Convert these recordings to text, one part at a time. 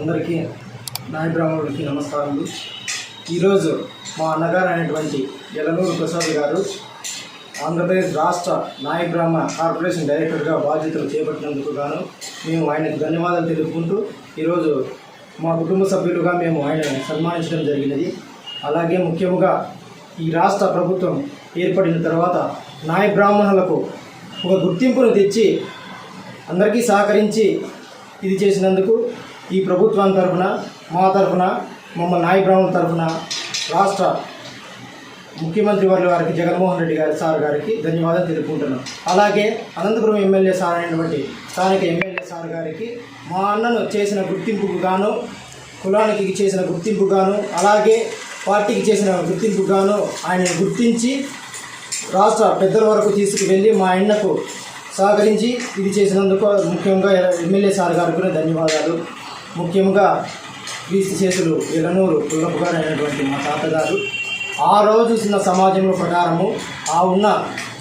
అందరికీ నాయ బ్రాహ్మణుడికి నమస్కారాలు ఈరోజు మా అన్నగారు అయినటువంటి ఎలనూరు ప్రసాద్ గారు ఆంధ్రప్రదేశ్ రాష్ట్ర నాయ బ్రాహ్మ కార్పొరేషన్ డైరెక్టర్గా బాధ్యతలు చేపట్టినందుకు గాను మేము ఆయనకు ధన్యవాదాలు తెలుపుకుంటూ ఈరోజు మా కుటుంబ సభ్యులుగా మేము ఆయన సన్మానించడం జరిగినది. అలాగే ముఖ్యంగా ఈ రాష్ట్ర ప్రభుత్వం ఏర్పడిన తర్వాత నాయ బ్రాహ్మణులకు ఒక గుర్తింపును తెచ్చి అందరికీ సహకరించి ఇది చేసినందుకు ఈ ప్రభుత్వం తరఫున మా తరఫున మమ్మల్ని నాయ బ్రాహ్మణుల తరఫున రాష్ట్ర ముఖ్యమంత్రి వారి వారికి జగన్మోహన్ రెడ్డి గారి సార్ గారికి ధన్యవాదాలు తెలుపుకుంటున్నాం. అలాగే అనంతపురం ఎమ్మెల్యే సార్ అయినటువంటి స్థానిక ఎమ్మెల్యే సార్ గారికి మా అన్నను చేసిన గుర్తింపుకు గాను కులానికి చేసిన గుర్తింపు గాను అలాగే పార్టీకి చేసిన గుర్తింపు గాను ఆయన గుర్తించి రాష్ట్ర పెద్దల వరకు తీసుకువెళ్ళి మా అన్నకు సహకరించి ఇది చేసినందుకు ముఖ్యంగా ఎమ్మెల్యే సార్ గారికి కూడా ధన్యవాదాలు. ముఖ్యంగా క్రీస్తు చేతులు ఎలనూరు పుల్లప్ప గారు అయినటువంటి మా తాతగారు ఆ రోజు ఉన్న సమాజంలో ప్రకారము ఆ ఉన్న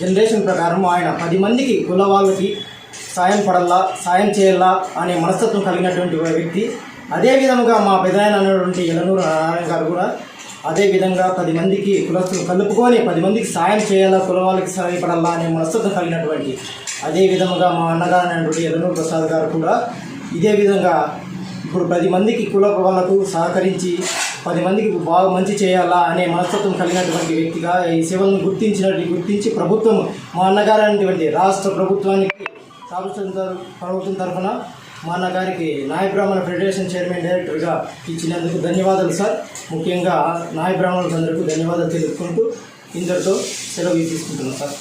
జనరేషన్ ప్రకారము ఆయన పది మందికి కుల వాళ్ళకి సాయం పడాలా సాయం చేయాలా అనే మనస్తత్వం కలిగినటువంటి ఒక వ్యక్తి. అదే విధముగా మా పెదాయన అనేటువంటి ఎలనూరు నారాయణ గారు కూడా అదే విధంగా పది మందికి కులస్తులు కలుపుకొని పది మందికి సాయం చేయాలా కుల వాళ్ళకి సహాయపడాలా అనే మనస్తత్వం కలిగినటువంటి అదే విధముగా మా అన్నగారు అనేటువంటి ఎలనూరు ప్రసాద్ గారు కూడా ఇదే విధంగా ఇప్పుడు పది మందికి కుల వాళ్ళకు సహకరించి పది మందికి బాగా మంచి చేయాలా అనే మనస్తత్వం కలిగినటువంటి వ్యక్తిగా ఈ సేవలను గుర్తించినట్టు గుర్తించి ప్రభుత్వం మా అన్నగారు అనేటువంటి రాష్ట్ర ప్రభుత్వానికి రాష్ట్ర ప్రభుత్వం తరఫున మా అన్నగారికి నాయ బ్రాహ్మణ ఫెడరేషన్ చైర్మన్ డైరెక్టర్గా ఇచ్చినందుకు ధన్యవాదాలు సార్. ముఖ్యంగా నాయ బ్రాహ్మణులందరికీ ధన్యవాదాలు తెలుపుకుంటూ ఇందరితో సెలవు తీసుకుంటున్నాం సార్.